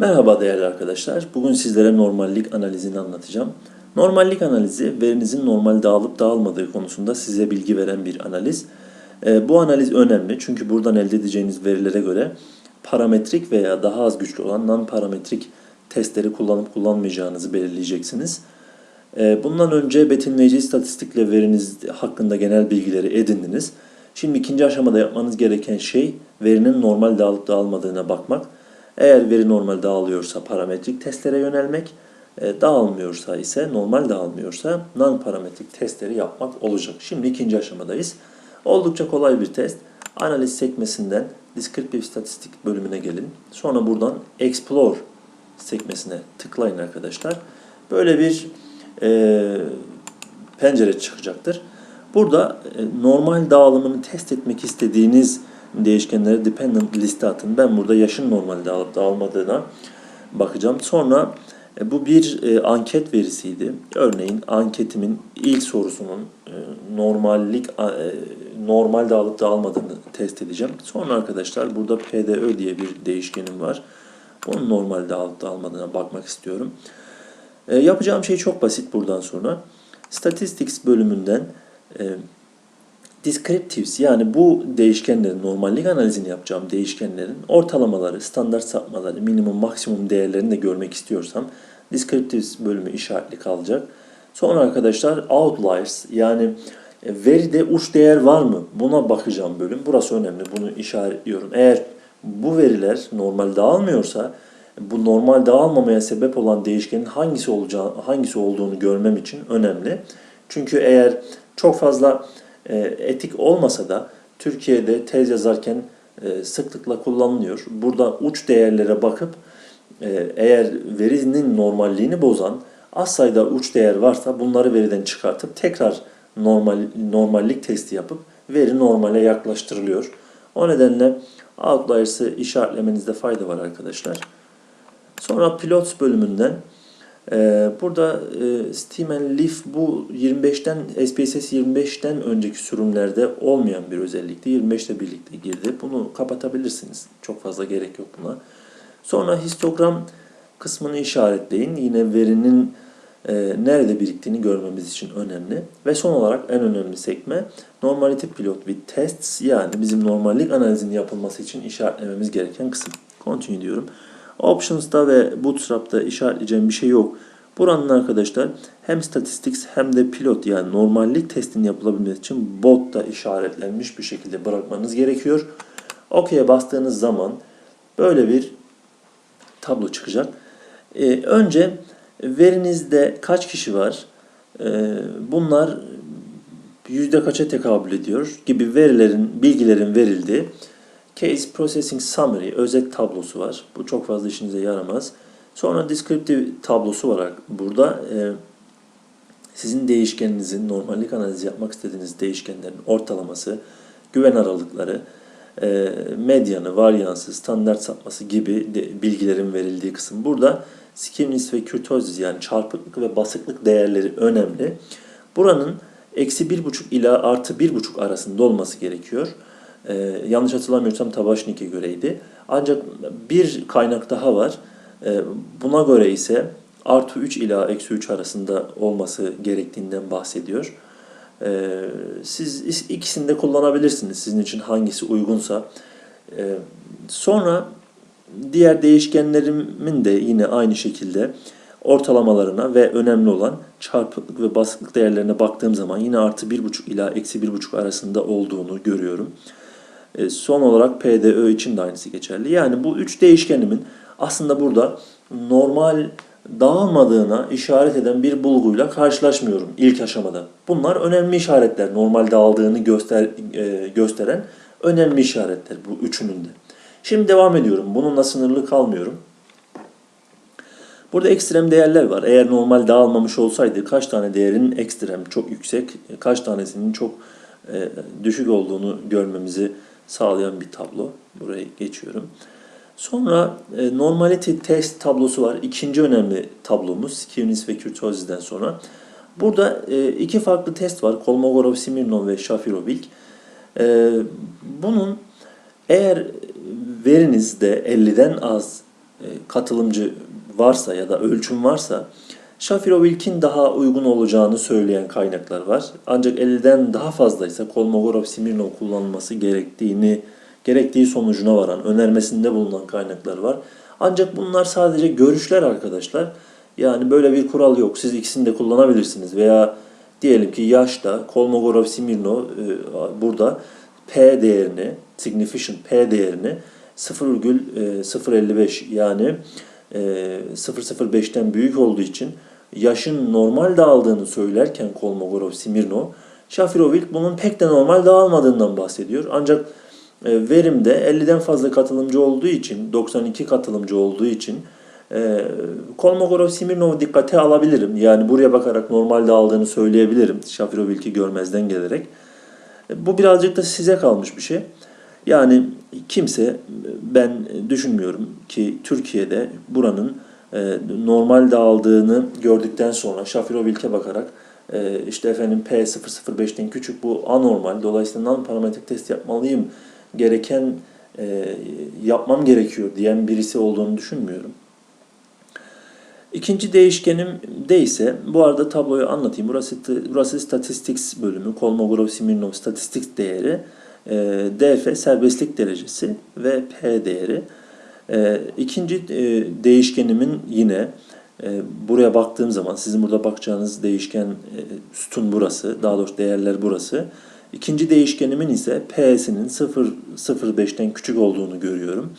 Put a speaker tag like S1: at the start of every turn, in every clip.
S1: Merhaba değerli arkadaşlar. Bugün sizlere normallik analizini anlatacağım. Normallik analizi verinizin normal dağılıp dağılmadığı konusunda size bilgi veren bir analiz. Ee, bu analiz önemli çünkü buradan elde edeceğiniz verilere göre parametrik veya daha az güçlü olan non-parametrik testleri kullanıp kullanmayacağınızı belirleyeceksiniz. Ee, bundan önce betimleyici istatistikle veriniz hakkında genel bilgileri edindiniz. Şimdi ikinci aşamada yapmanız gereken şey verinin normal dağılıp dağılmadığına bakmak. Eğer veri normal dağılıyorsa parametrik testlere yönelmek, e, dağılmıyorsa ise normal dağılmıyorsa non parametrik testleri yapmak olacak. Şimdi ikinci aşamadayız. Oldukça kolay bir test. Analiz sekmesinden descriptive statistik bölümüne gelin. Sonra buradan explore sekmesine tıklayın arkadaşlar. Böyle bir e, pencere çıkacaktır. Burada e, normal dağılımını test etmek istediğiniz değişkenlere dependent liste atın. Ben burada yaşın normal dağılıp dağılmadığına bakacağım. Sonra e, bu bir e, anket verisiydi. Örneğin anketimin ilk sorusunun e, normallik e, normal dağılıp dağılmadığını test edeceğim. Sonra arkadaşlar burada PDÖ diye bir değişkenim var. Onun normal dağılıp dağılmadığına bakmak istiyorum. E, yapacağım şey çok basit buradan sonra. Statistics bölümünden e, descriptives yani bu değişkenlerin normallik analizini yapacağım değişkenlerin ortalamaları, standart sapmaları, minimum maksimum değerlerini de görmek istiyorsam descriptives bölümü işaretli kalacak. Sonra arkadaşlar outliers yani e, veride uç değer var mı? Buna bakacağım bölüm. Burası önemli. Bunu işaretliyorum. Eğer bu veriler normal dağılmıyorsa bu normal dağılmamaya sebep olan değişkenin hangisi olacağı, hangisi olduğunu görmem için önemli. Çünkü eğer çok fazla etik olmasa da Türkiye'de tez yazarken e, sıklıkla kullanılıyor. Burada uç değerlere bakıp e, eğer verinin normalliğini bozan az sayıda uç değer varsa bunları veriden çıkartıp tekrar normal normallik testi yapıp veri normale yaklaştırılıyor. O nedenle outliers'ı işaretlemenizde fayda var arkadaşlar. Sonra pilots bölümünden ee, burada e, Steam and Leaf bu 25'ten SPSS 25'ten önceki sürümlerde olmayan bir özellikti. 25 ile birlikte girdi. Bunu kapatabilirsiniz. Çok fazla gerek yok buna. Sonra histogram kısmını işaretleyin. Yine verinin e, nerede biriktiğini görmemiz için önemli. Ve son olarak en önemli sekme Normality Pilot with Tests yani bizim normallik analizinin yapılması için işaretlememiz gereken kısım. Continue diyorum. Options'ta ve Bootstrap'ta işaretleyeceğim bir şey yok. Buranın arkadaşlar hem statistics hem de pilot yani normallik testinin yapılabilmesi için botta işaretlenmiş bir şekilde bırakmanız gerekiyor. OK'ye bastığınız zaman böyle bir tablo çıkacak. Ee, önce verinizde kaç kişi var? Ee, bunlar yüzde kaça tekabül ediyor gibi verilerin, bilgilerin verildiği Case Processing Summary, özet tablosu var. Bu çok fazla işinize yaramaz. Sonra descriptive tablosu var burada. E, sizin değişkeninizin, normallik analizi yapmak istediğiniz değişkenlerin ortalaması, güven aralıkları, e, medyanı, varyansı, standart sapması gibi de, bilgilerin verildiği kısım. Burada skewness ve kurtosis yani çarpıklık ve basıklık değerleri önemli. Buranın eksi 1,5 ila artı 1,5 arasında olması gerekiyor. Ee, yanlış hatırlamıyorsam Tabaşnik'e göreydi. Ancak bir kaynak daha var. Ee, buna göre ise artı 3 ila eksi 3 arasında olması gerektiğinden bahsediyor. Ee, siz ikisini de kullanabilirsiniz. Sizin için hangisi uygunsa. Ee, sonra diğer değişkenlerimin de yine aynı şekilde ortalamalarına ve önemli olan çarpıklık ve basıklık değerlerine baktığım zaman yine artı 1,5 ila eksi 1,5 arasında olduğunu görüyorum. E, son olarak PDÖ için de aynısı geçerli. Yani bu üç değişkenimin aslında burada normal dağılmadığına işaret eden bir bulguyla karşılaşmıyorum ilk aşamada. Bunlar önemli işaretler. Normal dağıldığını göster, e, gösteren önemli işaretler bu üçünün de. Şimdi devam ediyorum. Bununla sınırlı kalmıyorum. Burada ekstrem değerler var. Eğer normal dağılmamış olsaydı kaç tane değerin ekstrem çok yüksek, kaç tanesinin çok e, düşük olduğunu görmemizi sağlayan bir tablo. Buraya geçiyorum. Sonra e, normality test tablosu var. İkinci önemli tablomuz Skivnis ve Kurtosiz'den sonra. Burada e, iki farklı test var. Kolmogorov, Smirnov ve Shafirovic. E, bunun eğer verinizde 50'den az e, katılımcı varsa ya da ölçüm varsa Shapiro-Wilk'in daha uygun olacağını söyleyen kaynaklar var. Ancak 50'den daha fazlaysa Kolmogorov-Smirnov kullanılması gerektiğini gerektiği sonucuna varan, önermesinde bulunan kaynaklar var. Ancak bunlar sadece görüşler arkadaşlar. Yani böyle bir kural yok. Siz ikisini de kullanabilirsiniz veya diyelim ki yaşta Kolmogorov-Smirnov e, burada P değerini, significant P değerini 0,055 yani e, 0,05'ten büyük olduğu için yaşın normal dağıldığını söylerken Kolmogorov-Smirnov, Shafiro-Wilk bunun pek de normal dağılmadığından bahsediyor. Ancak e, verimde 50'den fazla katılımcı olduğu için, 92 katılımcı olduğu için e, Kolmogorov-Smirnov'u dikkate alabilirim. Yani buraya bakarak normal dağıldığını söyleyebilirim. Shafiro-Wilk'i görmezden gelerek. E, Bu birazcık da size kalmış bir şey. Yani kimse ben düşünmüyorum ki Türkiye'de buranın e, normal dağıldığını gördükten sonra Shafiro-Wilk'e bakarak e, işte efendim P005'ten küçük bu anormal dolayısıyla non parametrik test yapmalıyım gereken e, yapmam gerekiyor diyen birisi olduğunu düşünmüyorum. İkinci değişkenim de ise bu arada tabloyu anlatayım. Burası burası statistics bölümü. Kolmogorov-Smirnov statistics değeri, e, DF serbestlik derecesi ve P değeri. E, ikinci e, değişkenimin yine e, buraya baktığım zaman sizin burada bakacağınız değişken e, sütun burası, daha doğrusu değerler burası. İkinci değişkenimin ise P'sinin 0.05'ten küçük olduğunu görüyorum.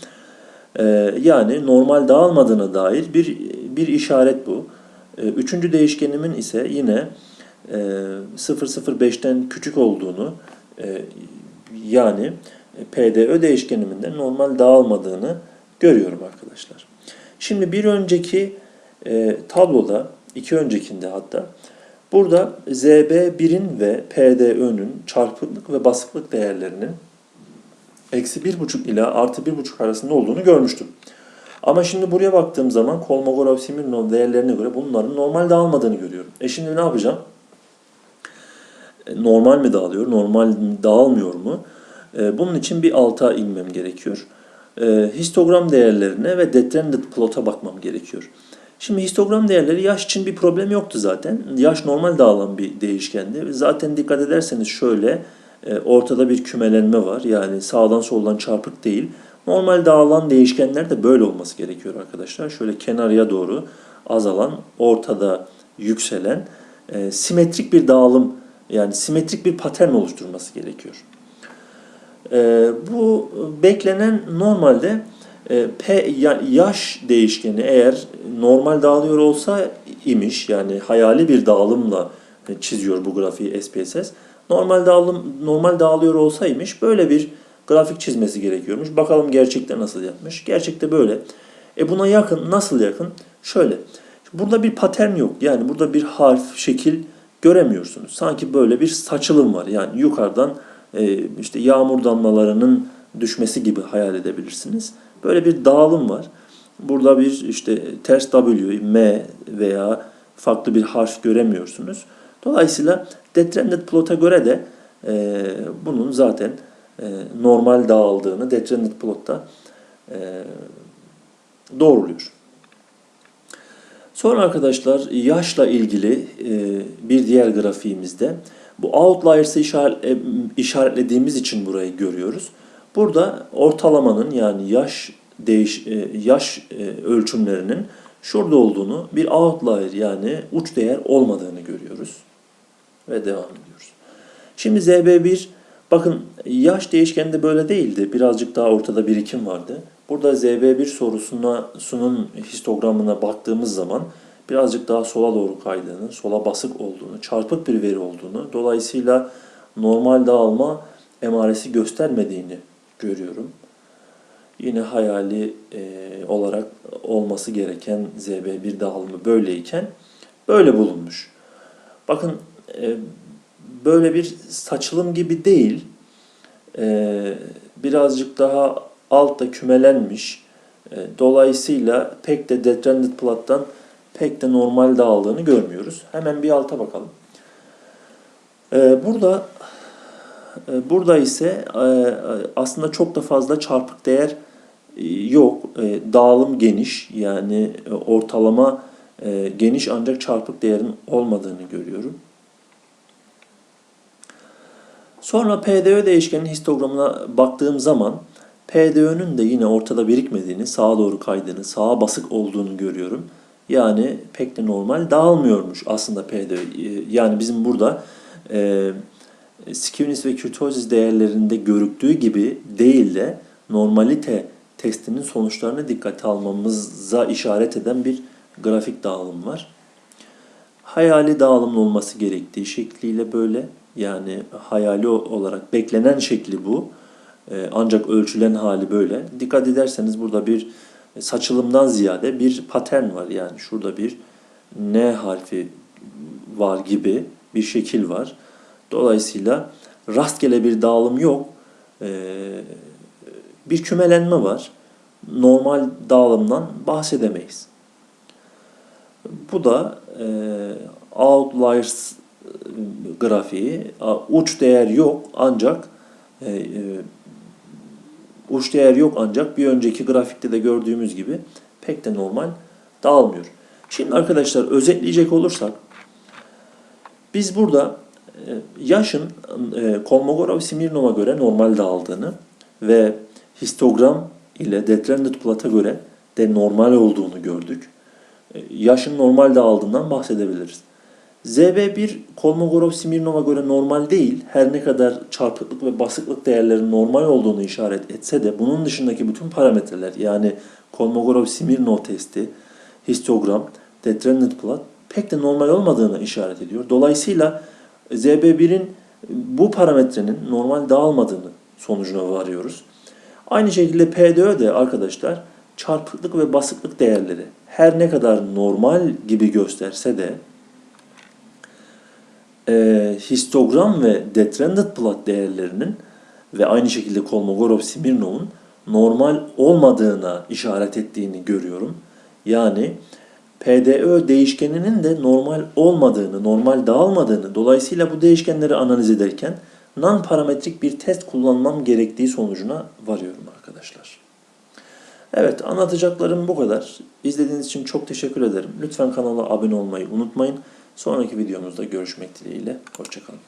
S1: Yani normal dağılmadığına dair bir bir işaret bu. Üçüncü değişkenimin ise yine e, 0.05'ten küçük olduğunu yani PDÖ değişkenimin de normal dağılmadığını görüyorum arkadaşlar. Şimdi bir önceki e, tabloda, iki öncekinde hatta burada ZB1'in ve PDÖ'nün çarpıklık ve basıklık değerlerinin eksi 1,5 ila artı 1,5 arasında olduğunu görmüştüm. Ama şimdi buraya baktığım zaman Kolmogorov-Smirnov değerlerine göre bunların normal dağılmadığını görüyorum. E şimdi ne yapacağım? E, Normal mi dağılıyor, normal dağılmıyor mu? E, Bunun için bir alta inmem gerekiyor. E, Histogram değerlerine ve detrended plot'a bakmam gerekiyor. Şimdi histogram değerleri yaş için bir problem yoktu zaten. Yaş normal dağılan bir değişkendi. Zaten dikkat ederseniz şöyle e, ortada bir kümelenme var. Yani sağdan soldan çarpık değil. Normal dağılan değişkenler de böyle olması gerekiyor arkadaşlar. Şöyle kenarıya doğru azalan, ortada yükselen e, simetrik bir dağılım yani simetrik bir patern oluşturması gerekiyor. E, bu beklenen normalde e, P ya- yaş değişkeni eğer normal dağılıyor olsa imiş yani hayali bir dağılımla e, çiziyor bu grafiği SPSS. Normal dağılım normal dağılıyor olsaymış böyle bir grafik çizmesi gerekiyormuş. Bakalım gerçekte nasıl yapmış. Gerçekte böyle. E buna yakın nasıl yakın? Şöyle. Burada bir patern yok. Yani burada bir harf, şekil göremiyorsunuz. Sanki böyle bir saçılım var. Yani yukarıdan işte yağmur damlalarının düşmesi gibi hayal edebilirsiniz. Böyle bir dağılım var. Burada bir işte ters W, M veya farklı bir harf göremiyorsunuz. Dolayısıyla detrended plot'a göre de e, bunun zaten e, normal dağıldığını detrended plotta e, doğruluyor. Sonra arkadaşlar yaşla ilgili e, bir diğer grafiğimizde bu outliers'ı e, işaretlediğimiz için burayı görüyoruz. Burada ortalamanın yani yaş değiş e, yaş ölçümlerinin şurada olduğunu bir outlier yani uç değer olmadığını görüyoruz ve devam ediyoruz. Şimdi ZB1 bakın yaş değişkeni de böyle değildi. Birazcık daha ortada birikim vardı. Burada ZB1 sorusuna sunun histogramına baktığımız zaman birazcık daha sola doğru kaydığını, sola basık olduğunu, çarpık bir veri olduğunu, dolayısıyla normal dağılma emaresi göstermediğini görüyorum. Yine hayali e, olarak olması gereken ZB1 dağılımı böyleyken böyle bulunmuş. Bakın e, böyle bir saçılım gibi değil, e, birazcık daha altta kümelenmiş. E, dolayısıyla pek de detrended plot'tan pek de normal dağıldığını görmüyoruz. Hemen bir alta bakalım. E, burada e, burada ise aslında çok da fazla çarpık değer yok. Dağılım geniş yani ortalama geniş ancak çarpık değerin olmadığını görüyorum. Sonra PDÖ değişkenin histogramına baktığım zaman PDÖ'nün de yine ortada birikmediğini, sağa doğru kaydığını, sağa basık olduğunu görüyorum. Yani pek de normal dağılmıyormuş aslında PDÖ. Ee, Yani bizim burada e, skewness ve kurtosis değerlerinde görüktüğü gibi değil de normalite testinin sonuçlarını dikkate almamıza işaret eden bir grafik dağılım var. Hayali dağılımın olması gerektiği şekliyle böyle yani hayali olarak beklenen şekli bu. Ee, ancak ölçülen hali böyle. Dikkat ederseniz burada bir saçılımdan ziyade bir patern var. Yani şurada bir N harfi var gibi bir şekil var. Dolayısıyla rastgele bir dağılım yok. Ee, bir kümelenme var. Normal dağılımdan bahsedemeyiz. Bu da e, outliers e, grafiği. Uç değer yok ancak e, e, uç değer yok ancak bir önceki grafikte de gördüğümüz gibi pek de normal dağılmıyor. Şimdi arkadaşlar özetleyecek olursak biz burada e, yaşın e, Kolmogorov-Smirnov'a göre normal dağıldığını ve histogram ile Detrended plata göre de normal olduğunu gördük. E, Yaşın normal dağıldığından bahsedebiliriz. ZB1 Kolmogorov-Smirnov'a göre normal değil. Her ne kadar çarpıklık ve basıklık değerlerinin normal olduğunu işaret etse de bunun dışındaki bütün parametreler yani Kolmogorov-Smirnov testi, histogram, Detrended plot pek de normal olmadığını işaret ediyor. Dolayısıyla ZB1'in bu parametrenin normal dağılmadığını sonucuna varıyoruz. Aynı şekilde PDÖ de arkadaşlar çarpıklık ve basıklık değerleri her ne kadar normal gibi gösterse de e, histogram ve detrended plot değerlerinin ve aynı şekilde Kolmogorov-Smirnov'un normal olmadığına işaret ettiğini görüyorum. Yani PDÖ değişkeninin de normal olmadığını, normal dağılmadığını, dolayısıyla bu değişkenleri analiz ederken non-parametrik bir test kullanmam gerektiği sonucuna varıyorum arkadaşlar. Evet anlatacaklarım bu kadar. İzlediğiniz için çok teşekkür ederim. Lütfen kanala abone olmayı unutmayın. Sonraki videomuzda görüşmek dileğiyle. Hoşçakalın.